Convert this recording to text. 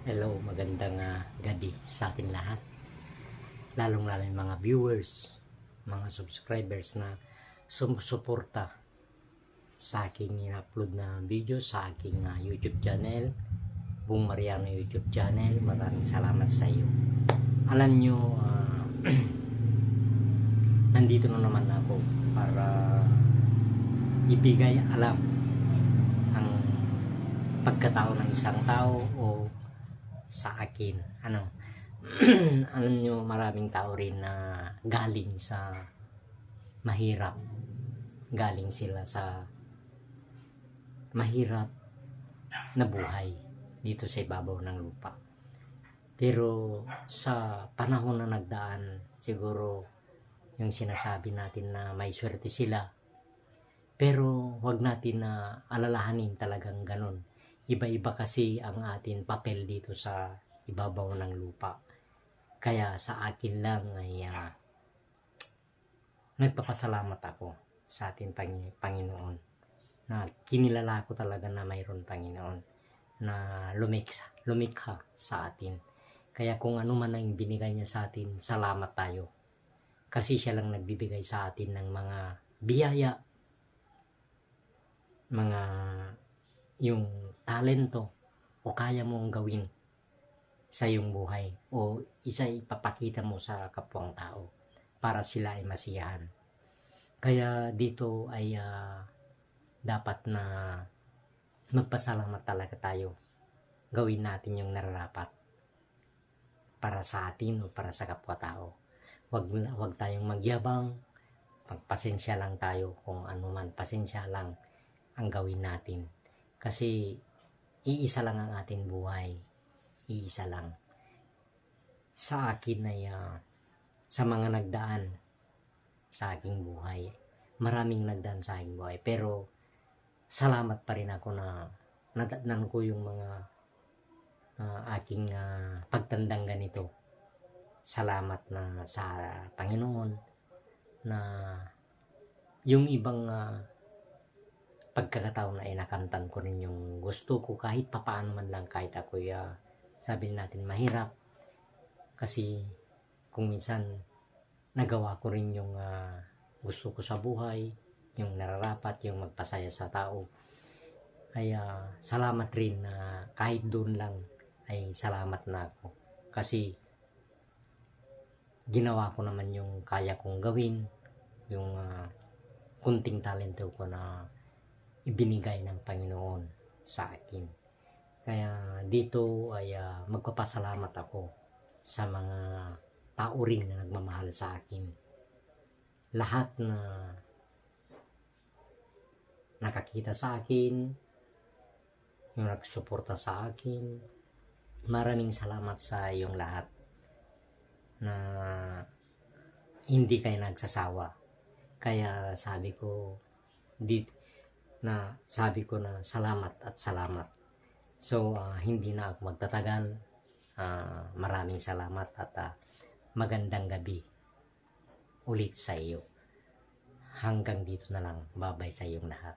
Hello, magandang ah, gabi sa atin lahat. Lalong lalo yung mga viewers, mga subscribers na sumusuporta sa aking in-upload na video sa aking ah, YouTube channel, Bung Mariano YouTube channel. Maraming salamat sa iyo. Alam nyo, ah, nandito na naman ako para ibigay alam ang pagkatao ng isang tao o sa akin. Ano, alam nyo, maraming tao rin na galing sa mahirap. Galing sila sa mahirap na buhay dito sa ibabaw ng lupa. Pero sa panahon na nagdaan, siguro yung sinasabi natin na may swerte sila. Pero wag natin na alalahanin talagang ganun iba-iba kasi ang atin papel dito sa ibabaw ng lupa. Kaya sa akin lang ay ah, nagpapasalamat ako sa ating Pang- Panginoon na kinilala ko talaga na mayroon Panginoon na lumikha, lumikha sa atin. Kaya kung ano man ang binigay niya sa atin, salamat tayo. Kasi siya lang nagbibigay sa atin ng mga biyaya, mga yung talento o kaya mong gawin sa iyong buhay o isa ipapakita mo sa kapwang tao para sila ay masiyahan. Kaya dito ay ah, dapat na magpasalamat talaga tayo. Gawin natin yung nararapat para sa atin o para sa kapwa-tao. Wag, wag tayong magyabang, magpasensya lang tayo kung ano man, pasensya lang ang gawin natin kasi iisa lang ang ating buhay. Iisa lang. Sa akin ay ah, sa mga nagdaan sa aking buhay. Maraming nagdaan sa aking buhay. Pero salamat pa rin ako na nadatnan ko yung mga ah, aking ah, pagtandang ganito. Salamat na sa Panginoon na yung ibang ah, pagkakataon na inakamtan ko rin yung gusto ko kahit papaano man lang kahit ako ya sabi natin mahirap. Kasi kung minsan nagawa ko rin yung ah, gusto ko sa buhay yung nararapat yung magpasaya sa tao. Ay ah, salamat rin na kahit doon lang ay salamat na ako. Kasi ginawa ko naman yung kaya kong gawin yung ah, kunting talento ko na ibinigay ng Panginoon sa akin. Kaya dito ay ah, magpapasalamat ako sa mga tao rin na nagmamahal sa akin. Lahat na nakakita sa akin, yung nagsuporta sa akin, maraming salamat sa iyong lahat na hindi kayo nagsasawa. Kaya sabi ko, di, na sabi ko na salamat at salamat. So, ah, hindi na ako magtatagal. Ah, maraming salamat at ah, magandang gabi ulit sa iyo. Hanggang dito na lang. Babay sa iyong lahat.